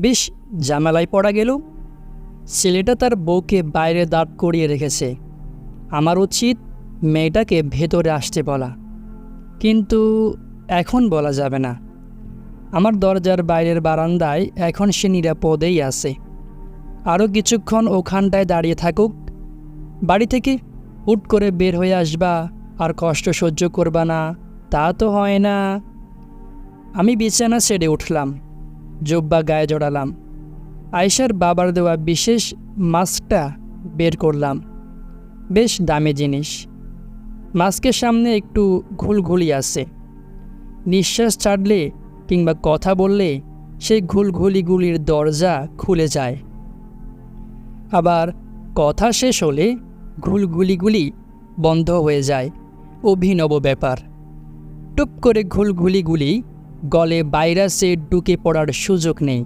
বেশ ঝামেলায় পড়া গেল। ছেলেটা তার বউকে বাইরে দাঁড় করিয়ে রেখেছে। আমার উচিত মেয়েটাকে ভেতরে আসতে বলা। কিন্তু এখন বলা যাবে না। আমার দরজার বাইরের বারান্দায় এখন সে নিরাপদেই আছে। আরও কিছুক্ষণ ওখানটায় দাঁড়িয়ে থাকুক। বাড়ি থেকে হুট করে বের হয়ে আসবা, আর কষ্ট সহ্য করবা না, তা তো হয় না। আমি বিছানা ছেড়ে উঠলাম। জব্বা গায়ে জড়ালাম। আয়সার বাবার দেওয়া বিশেষ মাস্কটা বের করলাম। বেশ দামি জিনিস। মাস্কের সামনে একটু ঘুলঘুলি আছে। নিঃশ্বাস ছাড়লে কিংবা কথা বললে সেই ঘুলঘুলিগুলির দরজা খুলে যায়। আবার কথা শেষ হলে ঘুলঘুলিগুলি বন্ধ হয়ে যায়। অভিনব ব্যাপার। টুপ করে ঘুলঘুলিগুলি গলে ভাইরাসে ঢুকে পড়ার সুযোগ নেই।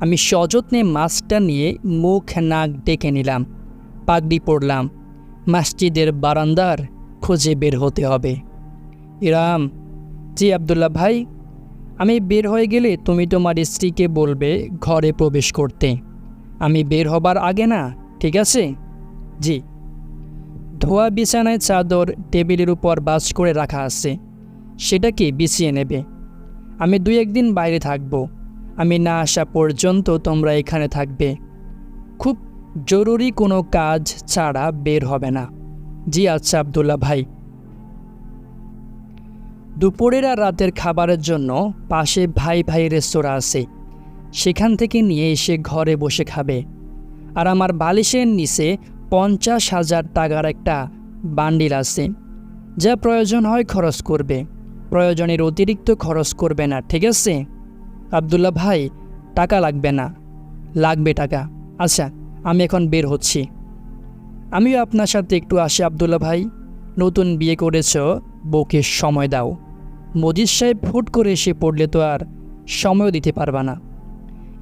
আমি সযত্নে মাছটা নিয়ে মুখ নাক ডেকে নিলাম, পাগড়ি পড়লাম মসজিদের বারান্দার খোঁজে বের হতে হবে। ইরাম, জি আবদুল্লাহ ভাই, আমি বের হয়ে গেলে তুমি তোমার স্ত্রীকে বলবে ঘরে প্রবেশ করতে। আমি বের হবার আগে না, ঠিক আছে? জি। ধোয়া বিছানায় চাদর টেবিলের উপর বাস করে রাখা আছে। সেটাকে বিছিয়ে নেবে। আমি দুই একদিন বাইরে থাকব। আমি না আসা পর্যন্ত তোমরা এখানে থাকবে। খুব জরুরি কোনো কাজ ছাড়া বের হবে না। জি আচ্ছা আবদুল্লাহ ভাই। দুপুরের আর রাতের খাবারের জন্য পাশে ভাই ভাই রেস্তোরাঁ আছে। সেখান থেকে নিয়ে এসে ঘরে বসে খাবে। আর আমার বালিশের নিচে পঞ্চাশ হাজার টাকার একটা বান্ডিল আছে। যা প্রয়োজন হয় খরচ করবে। প্রয়োজনের অতিরিক্ত খরচ করবে না, ঠিক আছে? আবদুল্লাহ ভাই, টাকা লাগবে না। লাগবে টাকা। আচ্ছা আমি এখন বের হচ্ছি। আমিও আপনার সাথে একটু আসি, আবদুল্লাহ ভাই। নতুন বিয়ে করেছ, বউকে সময় দাও। মজিদ সাহেব হুট করে এসে পড়লে তো আর সময়ও দিতে পারবা না।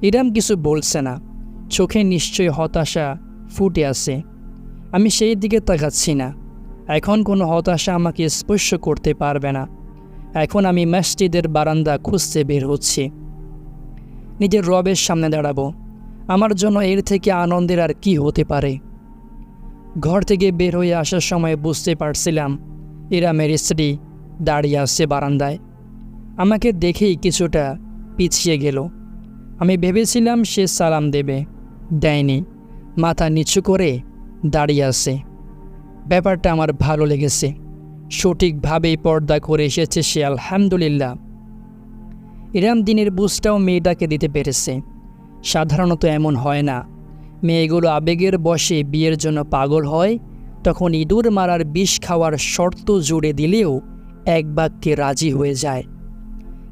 ইরাম কিছু বলছে না। চোখে নিশ্চয়ই হতাশা ফুটে আছে। আমি সেই দিকে তাকাচ্ছি না। এখন কোনো হতাশা আমাকে স্পর্শ করতে পারবে না। এখন আমি মসজিদের বারান্দা খুঁজতে বের হচ্ছি। নিজের রবের সামনে দাঁড়াবো। আমার জন্য এর থেকে আনন্দের আর কি হতে পারে? ঘর থেকে বের হয়ে আসার সময় বুঝতে পারছিলাম ইরামের স্ত্রী দাঁড়িয়ে আসছে বারান্দায়। আমাকে দেখেই কিছুটা পিছিয়ে গেল। আমি ভেবেছিলাম সে সালাম দেবে, দেয়নি, মাথা নিচু করে দাঁড়িয়ে আছে। ব্যাপারটা আমার ভালো লেগেছে। সঠিকভাবেই পর্দা করে এসেছে সে, আলহামদুলিল্লাহ। ইরাম দিনের বুঝটাও মেয়েটাকে দিতে পেরেছে। সাধারণত এমন হয় না। মেয়েগুলো আবেগের বসে বিয়ের জন্য পাগল হয়, তখন ইঁদুর মারার বিষ খাওয়ার শর্ত জুড়ে দিলেও এক বাক্যে রাজি হয়ে যায়।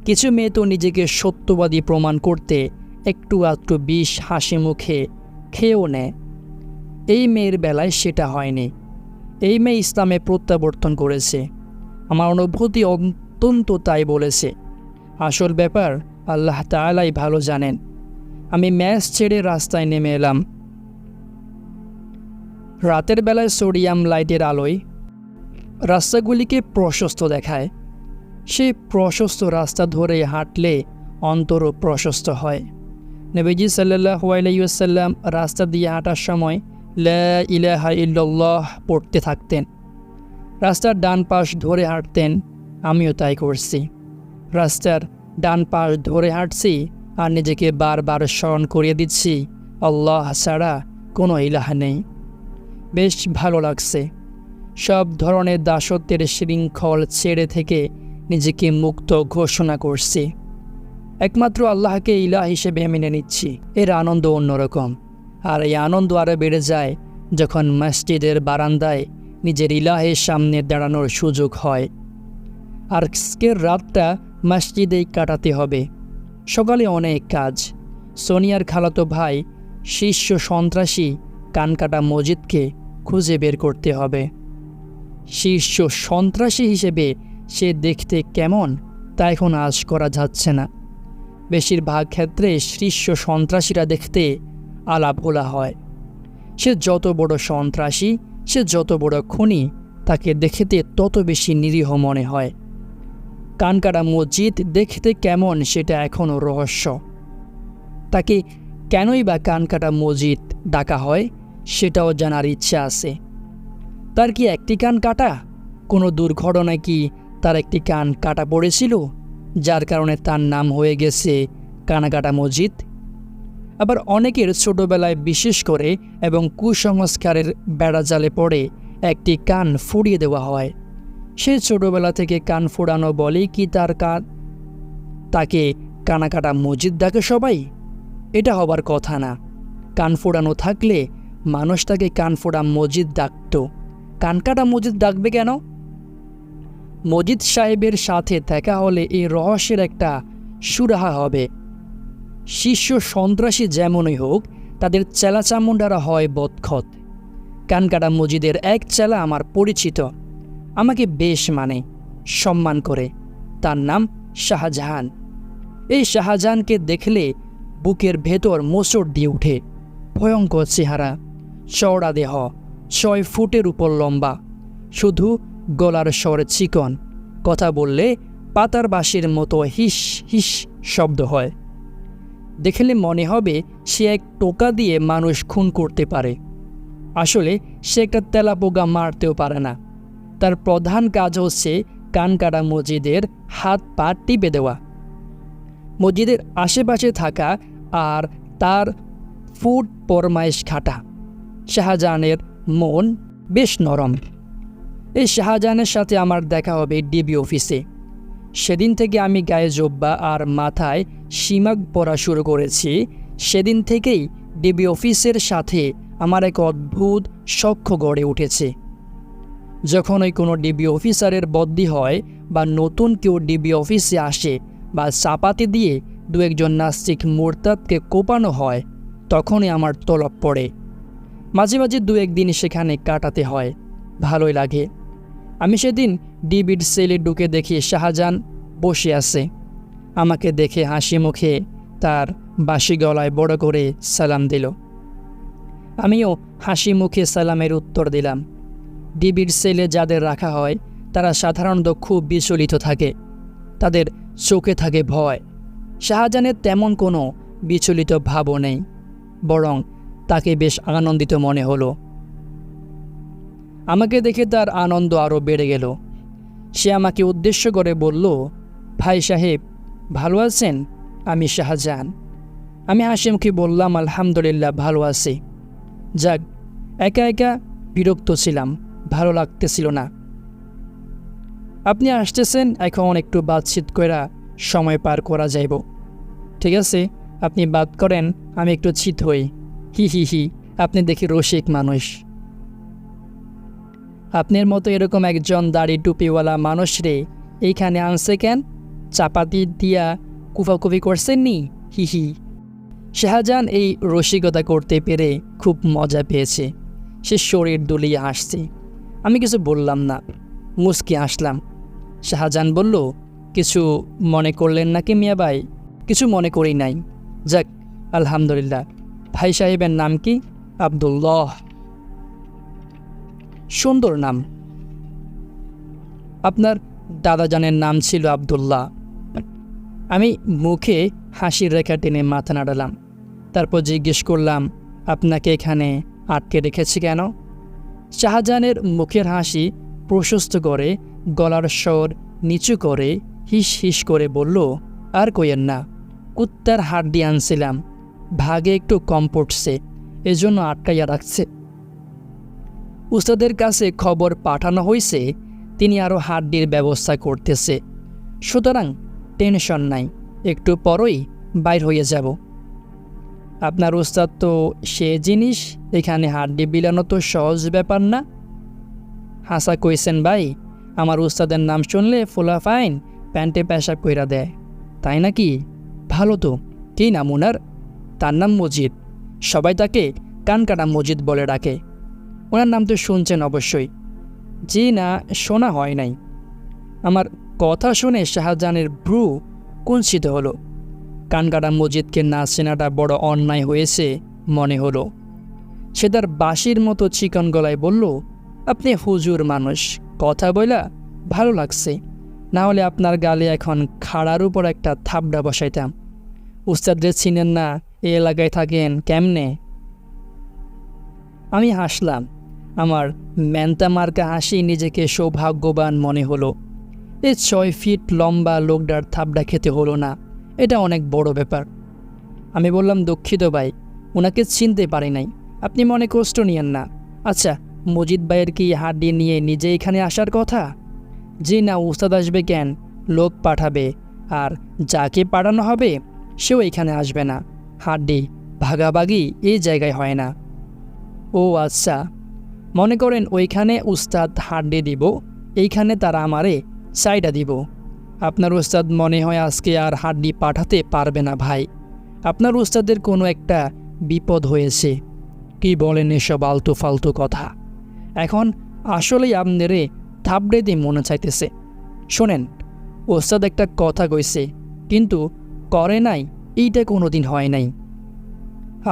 কিছু মেয়ে তো নিজেকে সত্যবাদী প্রমাণ করতে একটু আধটু বিষ হাসি মুখে খেয়েও নেয়। এই মেয়ের বেলায় সেটা হয়নি। এই মেয়ে ইসলামে প্রত্যাবর্তন করেছে। আমার অনুভূতি অত্যন্ত তাই বলেছে। আসল ব্যাপার, আল্লাহ তালাই ভালো জানেন। আমি ম্যাচ ছেড়ে রাস্তায় নেমে এলাম। রাতের বেলায় সোডিয়াম লাইটের আলোয় রাস্তাগুলিকে প্রশস্ত দেখায়। সে প্রশস্ত রাস্তা ধরে হাঁটলে অন্তরও প্রশস্ত হয়। নবীজি সাল্লাহ আলাইসাল্লাম রাস্তা দিয়ে হাঁটার সময় ইলাহা ইল্লাল্লাহ পড়তে থাকতেন। রাস্তার ডান পাশ ধরে হাঁটতেন, আমিও তাই করছি। রাস্তার ডান পাশ ধরে হাঁটছি আর নিজেকে বারবার স্মরণ করিয়ে দিচ্ছি, আল্লাহ ছাড়া কোনো ইলাহা নেই। বেশ ভালো লাগছে। সব ধরনের দাসত্বের শৃঙ্খল ছেড়ে থেকে নিজেকে মুক্ত ঘোষণা করছি। একমাত্র আল্লাহকে ইলাহ হিসেবে মেনে নিচ্ছি, এর আনন্দ অন্যরকম। আর এই আনন্দ আরও বেড়ে যায় যখন মসজিদের বারান্দায় নিজের ইলাহের সামনে দাঁড়ানোর সুযোগ হয়। আর আজকের রাতটা মসজিদেই কাটাতে হবে। সকালে অনেক কাজ। সোনিয়ার খালাতো ভাই, শীর্ষ সন্ত্রাসী কানকাটা মসজিদকে খুঁজে বের করতে হবে। শীর্ষ সন্ত্রাসী হিসেবে সে দেখতে কেমন তা এখন আজ করা যাচ্ছে না। বেশিরভাগ ক্ষেত্রে শীর্ষ সন্ত্রাসীরা দেখতে আলাভোলা হয়। সে যত বড় সন্ত্রাসী, সে যত বড় খুনি, তাকে দেখতে তত বেশি নিরীহ মনে হয়। কানকাটা মসজিদ দেখতে কেমন সেটা এখনও রহস্য। তাকে কেনই বা কান কাটা মসজিদ ডাকা হয়, সেটাও জানার ইচ্ছা আছে। তার কি একটি কান কাটা? কোনো দুর্ঘটনায় কি তার একটি কান কাটা পড়েছিল, যার কারণে তার নাম হয়ে গেছে কানাকাটা মসজিদ? আবার অনেকের ছোটবেলায় বিশেষ করে এবং কুসংস্কারের বেড়াজালে পড়ে একটি কান ফুড়িয়ে দেওয়া হয়। সে ছোটবেলা থেকে কান ফোড়ানো বলে কি তার কান? তাকে কানাকাটা মসজিদ ডাকে সবাই? এটা হবার কথা না। কান ফোড়ানো থাকলে মানুষ তাকে কান ফোড়া মসজিদ ডাকত। কানকাটা মসজিদ ডাকবে কেন? মজিদ সাহেবের সাথে দেখা হলে এই রহস্যের একটা সুরাহা হবে। শিষ্য সন্ত্রাসী যেমনই হোক, তাদের চেলা চামুন্ডারা হয় বদখত। কানকাটা মজিদের এক চেলা আমার পরিচিত। আমাকে বেশ মানে সম্মান করে। তার নাম শাহজাহান। এই শাহজাহানকে দেখলে বুকের ভেতর মোচড় দিয়ে উঠে ভয়ঙ্কর চেহারা, চওড়া দেহ, ছয় ফুটের উপর লম্বা। শুধু গলার স্বর চিকন। কথা বললে পাতার বাঁশির মতো হিস হিস শব্দ হয়। দেখলে মনে হবে সে এক টোকা দিয়ে মানুষ খুন করতে পারে। আসলে সে একটা তেলাপোকা মারতেও পারে না। তার প্রধান কাজ হচ্ছে কানকাটা মসজিদের হাত পা টিপে দেওয়া। মসজিদের আশেপাশে থাকা আর তার ফুট পরমাইশ খাটা। শাহজাহানের মন বেশ নরম। এই শাহজাহানের সাথে আমার দেখা হবে ডিবি অফিসে। সেদিন থেকে আমি গায়ে জব্বা আর মাথায় সীমাগ পরা শুরু করেছি। সেদিন থেকেই ডিবি অফিসের সাথে আমার এক অদ্ভুত সখ্য গড়ে উঠেছে। যখন ওই কোনো ডিবি অফিসারের বদলি হয় বা নতুন কেউ ডিবি অফিসে আসে বা চাপাতি দিয়ে দু একজন নাস্তিক মোরতাদকে কোপানো হয়, তখনই আমার তলব পড়ে। মাঝে মাঝে দু একদিন সেখানে কাটাতে হয়। ভালোই লাগে। আমি সেদিন ডিবির সেলে ঢুকে দেখি শাহজাহান বসে আছে। আমাকে দেখে হাসি মুখে তার বাসি গলায় বড় করে সালাম দিল। আমিও হাসি মুখে সালামের উত্তর দিলাম। ডিবির সেলে যাদের রাখা হয়, তারা সাধারণত খুব বিচলিত থাকে। তাদের চোখে থাকে ভয়। শাহজাহানের তেমন কোনো বিচলিত ভাবও নেই, বরং তাকে বেশ আনন্দিত মনে হলো। আমাকে দেখে তার আনন্দ আরও বেড়ে গেল। সে আমাকে উদ্দেশ্য করে বলল, ভাই সাহেব, ভালো আছেন? আমি শাহজাহান। আমি হাসিমুখী বললাম, আলহামদুলিল্লাহ, ভালো আছি। যাক, একা একা বিরক্ত ছিলাম, ভালো লাগতেছিল না। আপনি আসতেছেন, এখন একটু বাতচিত করা সময় পার করা যাইব। ঠিক আছে, আপনি বাদ করেন, আমি একটু চিত হই। হি হি হি, আপনি দেখি রসিক মানুষ। আপনার মতো এরকম একজন দাড়ি টুপিওয়ালা মানুষ রে। এইখানে আনছে কেন? চাপাতি দিয়া কুফাকুফি করছেন নি? হি হি। শাহজাহান এই রসিকতা করতে পেরে খুব মজা পেয়েছে। সে শরীর দুলিয়ে হাসছে আমি কিছু বললাম না। মুসকে আসলাম। শাহজাহান বলল, কিছু মনে করলেন নাকি মিয়া ভাই? কিছু মনে করি নাই। যাক, আলহামদুলিল্লাহ। ভাই সাহেবের নাম কি? আবদুল্লাহ। সুন্দর নাম। আপনার দাদাজানের নাম ছিল আবদুল্লাহ। আমি মুখে হাসির রেখা টেনে মাথা নাড়ালাম। তারপর জিজ্ঞেস করলাম, আপনাকে এখানে আটকে রেখেছি কেন? শাহজাহানের মুখের হাসি প্রশস্ত করে, গলার স্বর নিচু করে, হিস হিস করে বলল, আর কইয়েন না, কুত্তার হাড্ডি আনছিলাম। ভাগে একটু কম পড়ছে এজন্য আটকাইয়া রাখছে। উস্তাদের কাছে খবর পাঠানো হয়েছে তিনি আরও হাড্ডির ব্যবস্থা করতেছে। সুতরাং টেনশন নাই, একটু পরই বাইর হয়ে যাব। আপনার উস্তাদ তো সে জিনিস, এখানে হাড্ডি বিলানো তো সহজ ব্যাপার না। হাসা কইছেন, ভাই, আমার উস্তাদের নাম শুনলে ফোলা ফাইন, প্যান্টে পেশাব কইরা দেয়। তাই নাকি? ভালো তো, কী নাম ওনার তার নাম মজিদ। সবাই তাকে কানকাটা মজিদ বলে ডাকে। ওনার নাম তো শুনছেন অবশ্যই। জি না, শোনা হয় নাই। আমার কথা শুনে শাহজাহানের ভ্রু কুঞ্চিত হলো। কানকাটা মজিদকে না চেনাটা বড় অন্যায় হয়েছে মনে হলো। সে তার বাঁশির মতো চিকন গলায় বলল, আপনি হুজুর মানুষ, কথা বইলা ভালো লাগছে। না হলে আপনার গালে এখন খাড়ার উপর একটা থাবড়া বসাইতাম। উস্তাদরে চিনেন না এই এলাকায় থাকেন কেমনে? আমি হাসলাম। আমার ম্যান্তা মার্কা হাসি নিজেকে সৌভাগ্যবান মনে হলো। এই ছয় ফিট লম্বা লোকটার থাবড়া খেতে হলো না। এটা অনেক বড় ব্যাপার। আমি বললাম, দুঃখিত ভাই ওনাকে চিনতে পারি নাই। আপনি মনে কষ্ট নিয়েন না। আচ্ছা মজিদ ভাইয়ের কি হাড্ডি নিয়ে নিজে এখানে আসার কথা? জি না, উস্তাদ আসবে কেন? লোক পাঠাবে। আর যাকে পাঠানো হবে, সেও এখানে আসবে না। হাড্ডি ভাগাভাগি এই জায়গায় হয় না। ও আচ্ছা। মনে করেন ওইখানে উস্তাদ হাড্ডি দিব, এইখানে তারা আমারে সাইডা দিব। আপনার উস্তাদ মনে হয় আজকে আর হাড্ডি পাঠাতে পারবে না ভাই। আপনার উস্তাদের কোনো একটা বিপদ হয়েছে। কি বলেন এসব আলতু ফালতু কথা? এখন আসলেই আপনারে থাবড়ে দিয়ে মনে চাইতেছে। শোনেন ওস্তাদ একটা কথা কইছে, কিন্তু করে নাই, এইটা কোনো দিন হয় নাই।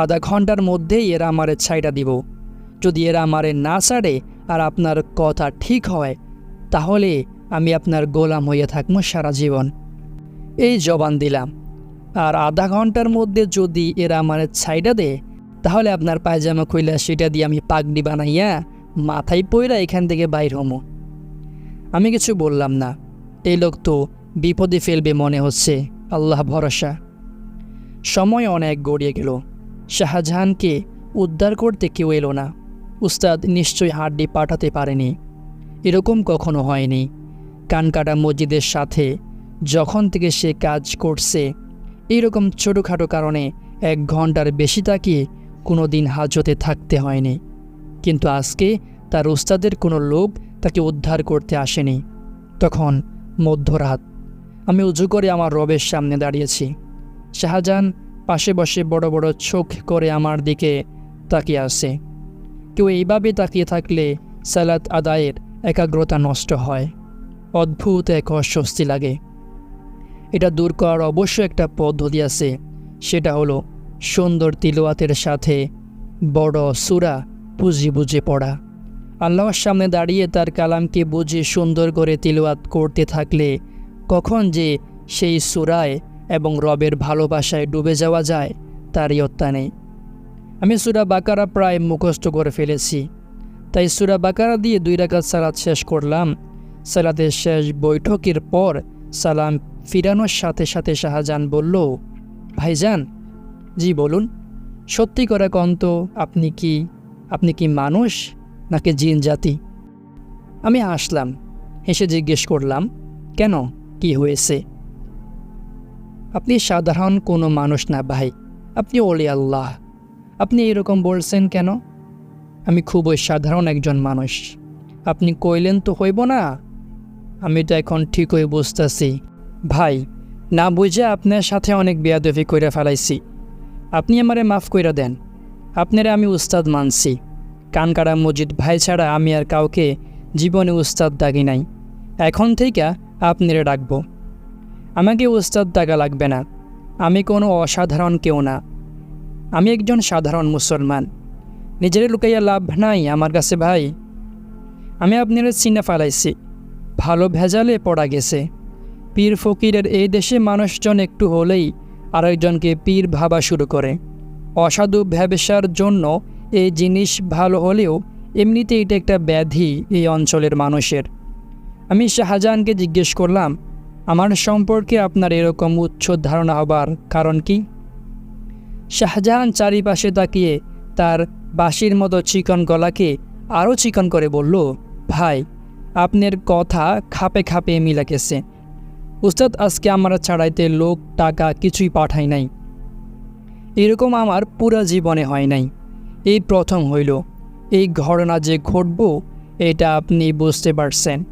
আধা ঘণ্টার মধ্যেই এরা আমারে ছাইটা দিব। যদি এরা আমারে না ছাড়ে আর আপনার কথা ঠিক হয়, তাহলে আমি আপনার গোলাম হইয়া থাকব সারা জীবন। এই জবান দিলাম। আর আধা ঘণ্টার মধ্যে যদি এরা আমার ছাইটা দেয়, তাহলে আপনার পায়জামা খুইলা সেটা দিয়ে আমি পাগড়ি বানাইয়া মাথায় পইরা এখান থেকে বাইর হমো। আমি কিছু বললাম না। এই লোক তো বিপদে ফেলবে মনে হচ্ছে। আল্লাহ ভরসা। সময় অনেক গড়িয়ে গেল। শাহজাহানকে উদ্ধার করতে কেউ এলো না। উস্তাদ নিশ্চয়ই হাড্ডি পাঠাতে পারেনি। এরকম কখনো হয়নি। কানকাটা মসজিদের সাথে যখন থেকে সে কাজ করছে, এইরকম ছোটোখাটো কারণে এক ঘণ্টার বেশি তাকে কোনো দিন হাজতে থাকতে হয়নি। কিন্তু আজকে তার উস্তাদের কোনো লোক তাকে উদ্ধার করতে আসেনি। তখন মধ্যরাত আমি উজু করে আমার রবের সামনে দাঁড়িয়েছি। শাহজাহান পাশে বসে বড় বড় চোখ করে আমার দিকে তাকিয়ে আসে কেউ এইভাবে তাকিয়ে থাকলে সালাত আদায়ের একাগ্রতা নষ্ট হয়। অদ্ভুত এক অস্বস্তি লাগে। এটা দূর করার অবশ্য একটা পদ্ধতি আছে। সেটা হলো সুন্দর তিলওয়াতের সাথে বড় সুরা বুঝে বুঝে পড়া। আল্লাহর সামনে দাঁড়িয়ে তার কালামকে বুঝে সুন্দর করে তিলওয়াত করতে থাকলে কখন যে সেই সুরায় এবং রবের ভালোবাসায় ডুবে যাওয়া যায়, তারই ইয়ত্তা নেই আমি সুরা বাকারা প্রায় মুখস্থ করে ফেলেছি। তাই সুরা বাকারা দিয়ে দুই রাকাত সালাদ শেষ করলাম। সালাদের শেষ বৈঠকের পর সালাম ফিরানোর সাথে সাথে শাহজাহান বলল, ভাইজান, জি বলুন, সত্যি করে কন্ত আপনি কি আপনি কি মানুষ নাকি জিন জাতি? আমি হাসলাম, হেসে জিজ্ঞেস করলাম, কেন, কি হয়েছে? আপনি সাধারণ কোনো মানুষ না ভাই, আপনি ওলি আল্লাহ আপনি এরকম বলছেন কেন? আমি খুবই সাধারণ একজন মানুষ। আপনি কইলেন তো হইব না। আমি তো এখন ঠিকই বুঝতেছি। ভাই, না বুঝে আপনার সাথে অনেক বেয়াদফি কইরা ফেলাইছি। আপনি আমারে মাফ কইরা দেন। আপনারে আমি উস্তাদ মানছি। কানকাড়া মজিদ ভাই ছাড়া আমি আর কাউকে জীবনে উস্তাদ ডাকি নাই। এখন থেকে আপনারে ডাকবো। আমাকে উস্তাদ ডাকা লাগবে না। আমি কোনো অসাধারণ কেউ না। আমি একজন সাধারণ মুসলমান। নিজের লুকাইয়া লাভ নাই আমার কাছে ভাই। আমি আপনার চিনে ফেলাইছি। ভালো ভেজালে পড়া গেছে। পীর ফকিরের এই দেশে মানুষজন একটু হলেই আরেকজনকে পীর ভাবা শুরু করে। অসাধু ব্যবসার জন্য এই জিনিস ভালো হলেও এমনিতে এটা একটা ব্যাধি এই অঞ্চলের মানুষের। আমি শাহজাহানকে জিজ্ঞেস করলাম, আমার সম্পর্কে আপনার এরকম উচ্চ ধারণা হবার কারণ কি? শাহজাহান চারিপাশে তাকিয়ে তার বাঁশির মতো চিকন গলাকে আরও চিকন করে বলল, ভাই, আপনার কথা খাপে খাপে মিলা গেছে উস্তাদ, আজকে আমরা ছাড়াইতে লোক, টাকা কিছুই পাঠাই নাই। এরকম আমার পুরা জীবনে হয় নাই। এই প্রথম হইল। এই ঘটনা যে ঘটব, এটা আপনি বুঝতে পারছেন।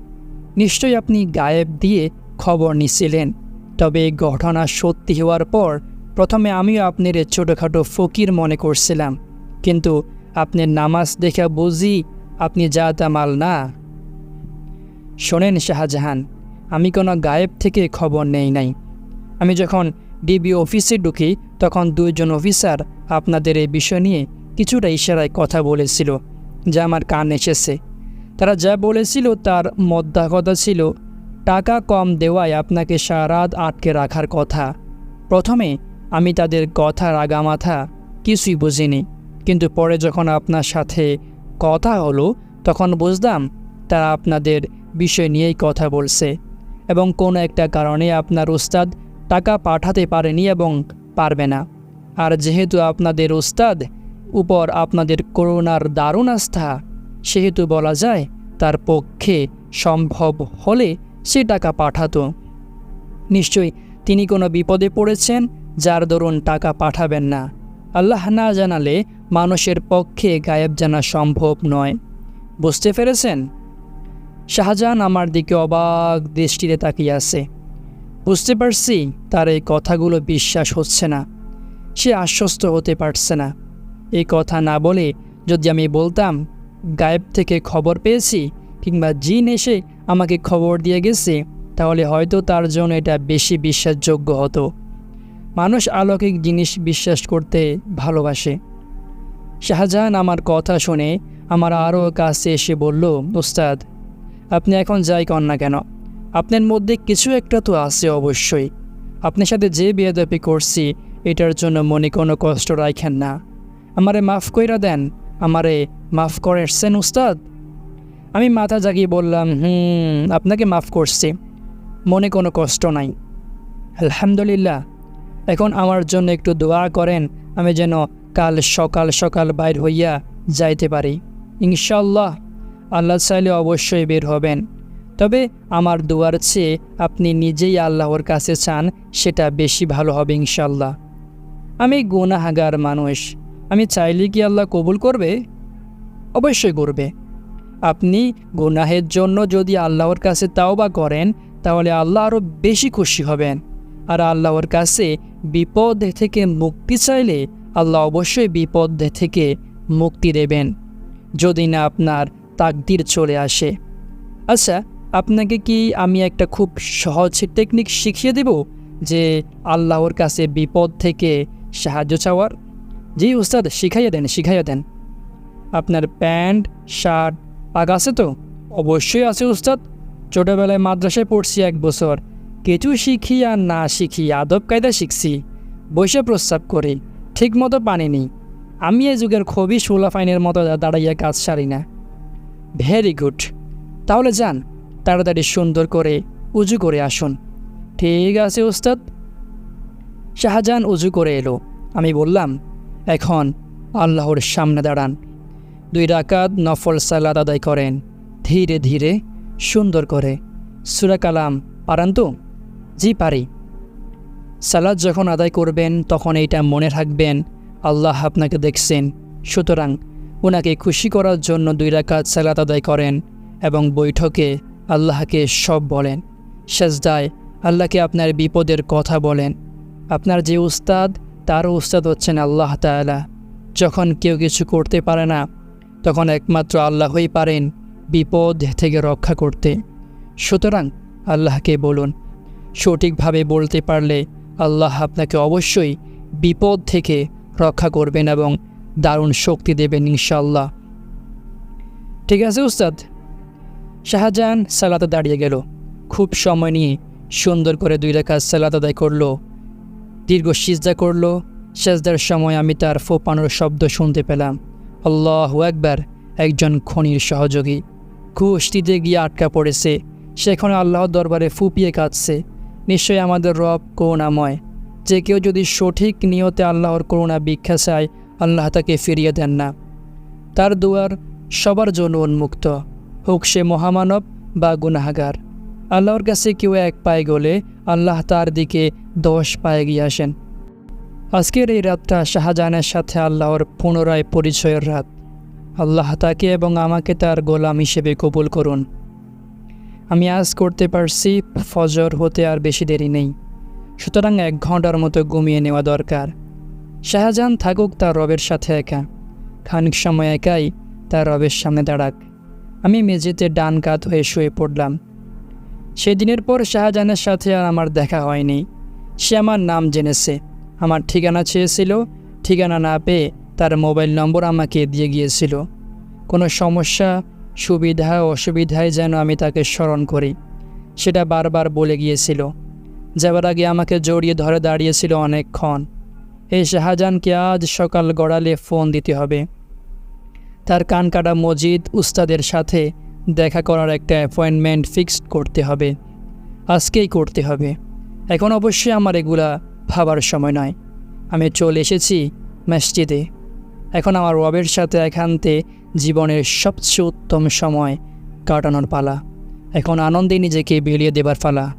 নিশ্চয়ই আপনি গায়েব দিয়ে খবর নিছিলেন। তবে এই ঘটনা সত্যি হওয়ার পর প্রথমে আমিও আপনার ছোটোখাটো ফকির মনে করছিলাম। কিন্তু আপনার নামাজ দেখা বুঝি আপনি যা মাল না। শোনেন শাহজাহান, আমি কোনো গায়েব থেকে খবর নেই নাই। আমি যখন ডিবি অফিসে ঢুকি, তখন দুইজন অফিসার আপনাদের এই বিষয় নিয়ে কিছুটা ইশারায় কথা বলেছিল, যা আমার কান এসেছে। তারা যা বলেছিল তার মধ্যা কথা ছিল, টাকা কম দেওয়ায় আপনাকে সারা রাত আটকে রাখার কথা। প্রথমে আমি তাদের কথা রাগামাথা কিছুই বুঝিনি। কিন্তু পরে যখন আপনার সাথে কথা হলো, তখন বুঝলাম তারা আপনাদের বিষয় নিয়েই কথা বলছে এবং কোনো একটা কারণে আপনার উস্তাদ টাকা পাঠাতে পারেনি এবং পারবে না। আর যেহেতু আপনাদের উস্তাদ উপর আপনাদের করোনার দারুণ আস্থা, সেহেতু বলা যায় তার পক্ষে সম্ভব হলে সে টাকা পাঠাতো। নিশ্চয়ই তিনি কোনো বিপদে পড়েছেন যার দরুন টাকা পাঠাবেন না। আল্লাহ না জানালে মানুষের পক্ষে গায়েব জানা সম্ভব নয়। বুঝতে পেরেছেন? শাহজাহান আমার দিকে অবাক দৃষ্টিতে তাকিয়ে আছে। বুঝতে পারছি তার এই কথাগুলো বিশ্বাস হচ্ছে না। সে আশ্বস্ত হতে পারছে না। এই কথা না বলে যদি আমি বলতাম, গায়েব থেকে খবর পেয়েছি কিংবা জিন এসে আমাকে খবর দিয়ে গেছে, তাহলে হয়তো তার জন্য এটা বেশি বিশ্বাসযোগ্য হতো। মানুষ অলৌকিক জিনিস বিশ্বাস করতে ভালোবাসে। শাহজাহান আমার কথা শুনে আমার আরও কাছে এসে বলল, ওস্তাদ, আপনি এখন যাই কন না কেন? আপনার মধ্যে কিছু একটা তো আছে অবশ্যই। আপনার সাথে যে বেয়াদপি করছি, এটার জন্য মনে কোনো কষ্ট রাখেন না। আমারে মাফ কইরা দেন, আমারে মাফ করেছেন উস্তাদ আমি মাথা জাগিয়ে বললাম, হুম, আপনাকে মাফ করছি, মনে কোনো কষ্ট নাই। আলহামদুলিল্লাহ এখন আমার জন্য একটু দোয়া করেন, আমি যেন কাল সকাল সকাল বাইর হইয়া যাইতে পারি। ইনশাল্লাহ আল্লাহ চাইলে অবশ্যই বের হবেন। তবে আমার দোয়ার চেয়ে আপনি নিজেই আল্লাহর কাছে চান, সেটা বেশি ভালো হবে ইনশাল্লাহ আমি গুনাহাগার মানুষ, আমি চাইলে কি আল্লাহ কবুল করবে? অবশ্যই করবে। আপনি গুনাহের জন্য যদি আল্লাহর কাছে তাওবা করেন, তাহলে আল্লাহ আরও বেশি খুশি হবেন। আর আল্লাহর কাছে বিপদ থেকে মুক্তি চাইলে আল্লাহ অবশ্যই বিপদ থেকে মুক্তি দেবেন, যদি না আপনার তাকদির চলে আসে। আচ্ছা আপনাকে কি আমি একটা খুব সহজ টেকনিক শিখিয়ে দেব যে আল্লাহর কাছে বিপদ থেকে সাহায্য চাওয়ার? জি উস্তাদ, শিখাইয়া দেন শিখাইয়া দেন। আপনার প্যান্ট, শার্ট পাক আছে তো? অবশ্যই আছে উস্তাদ। ছোটোবেলায় মাদ্রাসায় পড়ছি এক বছর। কিছু শিখি আর না শিখি আদব কায়দা শিখছি, বসে প্রস্রাব করি ঠিক মতো পানি নেই। আমি এই যুগের খুবই সোলাফাইনের মতো দাঁড়াইয়া কাজ সারি না। Very good. তাহলে যান, তাড়াতাড়ি সুন্দর করে উজু করে আসুন। ঠিক আছে উস্তাদ শাহজাহান উজু করে এলো। আমি বললাম, এখন আল্লাহর সামনে দাঁড়ান। দুই রাকাত নফল সালাদ আদায় করেন। ধীরে ধীরে সুন্দর করে। সুরা কালাম, পারান তো? জি পারি। সালাদ যখন আদায় করবেন, তখন এইটা মনে রাখবেন, আল্লাহ আপনাকে দেখছেন। সুতরাং ওনাকে খুশি করার জন্য দুই রাকাত সালাত আদায় করেন এবং বৈঠকে আল্লাহকে সব বলেন। সেজদায় আল্লাহকে আপনার বিপদের কথা বলেন। আপনার যে উস্তাদ তারও উস্তাদ হচ্ছেন আল্লাহ তাআলা। যখন কেউ কিছু করতে পারে না, তখন একমাত্র আল্লাহই পারেন বিপদ থেকে রক্ষা করতে। সুতরাং আল্লাহকে বলুন সঠিকভাবে বলতে পারলে আল্লাহ আপনাকে অবশ্যই বিপদ থেকে রক্ষা করবেন এবং দারুণ শক্তি দেবেন ইনশাল্লাহ ঠিক আছে উস্তাদ? শাহজাহান সালাতে দাঁড়িয়ে গেল। খুব সময় নিয়ে সুন্দর করে দুই রেখা সালাত আদায় করল। দীর্ঘ সিজদা করল। সেজদার সময় আমি তার ফোপানোর শব্দ শুনতে পেলাম। আল্লাহ একবার একজন খনির সহযোগী। কুষ্টিতে গিয়ে আটকা পড়েছে। সেখানে আল্লাহর দরবারে ফুপিয়ে কাঁদছে। নিশ্চয়ই আমাদের রব করুণাময়। যে কেউ যদি সঠিক নিয়তে আল্লাহর করুণা ভিক্ষা চায়, আল্লাহ তাকে ফিরিয়ে দেন না। তার দুয়ার সবার জন্য উন্মুক্ত। হোক সে মহামানব বা গুনাহাগার। আল্লাহর কাছে কেউ এক পায়ে গলে আল্লাহ তার দিকে দশ পায়ে গিয়ে আসেন। আজকের এই রাতটা শাহজাহানের সাথে আল্লাহর পুনরায় পরিচয়ের রাত। আল্লাহ তাকে এবং আমাকে তার গোলাম হিসেবে কবুল করুন। আমি আজ করতে পারছি, ফজর হতে আর বেশি দেরি নেই। সুতরাং এক ঘণ্টার মতো ঘুমিয়ে নেওয়া দরকার। শাহজাহান থাকুক তার রবের সাথে একা। খানিক সময় একাই তার রবের সামনে দাঁড়াক। আমি মেঝেতে ডান কাত হয়ে শুয়ে পড়লাম। সেদিনের পর শাহজাহানের সাথে আর আমার দেখা হয়নি। সে আমার নাম জেনেছে। আমার ঠিকানা চেয়েছিল। ঠিকানা না পেয়ে তার মোবাইল নম্বর আমাকে দিয়ে গিয়েছিল। কোনো সমস্যা সুবিধা অসুবিধায় যেন আমি তাকে স্মরণ করি। সেটা বারবার বলে গিয়েছিল। যাবার আগে আমাকে জড়িয়ে ধরে দাঁড়িয়েছিল অনেকক্ষণ। এই শাহজাহানকে আজ সকাল গড়ালে ফোন দিতে হবে। তার কান কাটা মজিদ উস্তাদের সাথে দেখা করার একটা অ্যাপয়েন্টমেন্ট ফিক্সড করতে হবে। আজকেই করতে হবে। এখন অবশ্যই আমার এগুলা ভাবার সময় নয়। আমি চলে এসেছি মসজিদে। এখন আমার রবের সাথে একান্তে জীবনের সবচেয়ে উত্তম সময় কাটানোর পালা। এখন আনন্দে নিজেকে বিলিয়ে দেবার পালা।